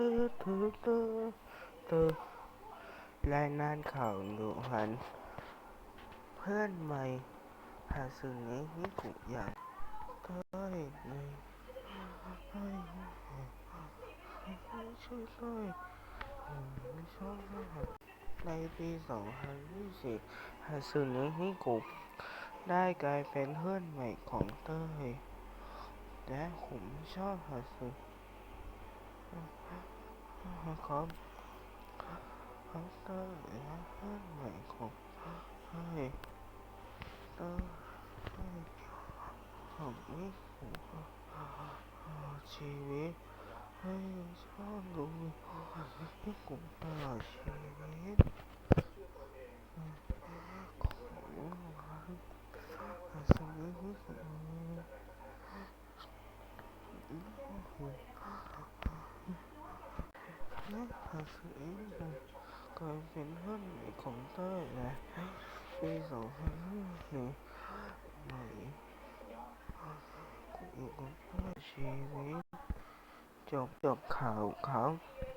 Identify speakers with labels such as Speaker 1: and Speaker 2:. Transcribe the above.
Speaker 1: ตื้อตื้อตื้อตื้อรายงานข่าวหนูหันเพื่อนใหม่หาสื่อนี้นี่กูอย่างเต้ยในเฮ้ยไม่ช่วยเลยไม่ช่วยเลยในปี2020หาสื่อนี้นี่กูได้กลายเป็นเพื่อนใหม่ของเต้ยและผมชอบหาสื่อ ครับครับเตอร์และเพื่อนใหม่ของให้เตอร์ให้ผมนี่ผมชีวิตให้ชอบดูให้ผมตลอดชีวิตของสิ่งนี้ที่ผมและหาซื้อเองกลายเป็นเพื่อนใหม่ของเต้ยและปีสองพันห้าหนึ่งใหม่กูอยู่กับเพื่อชีวิตจบจบข่าวครับ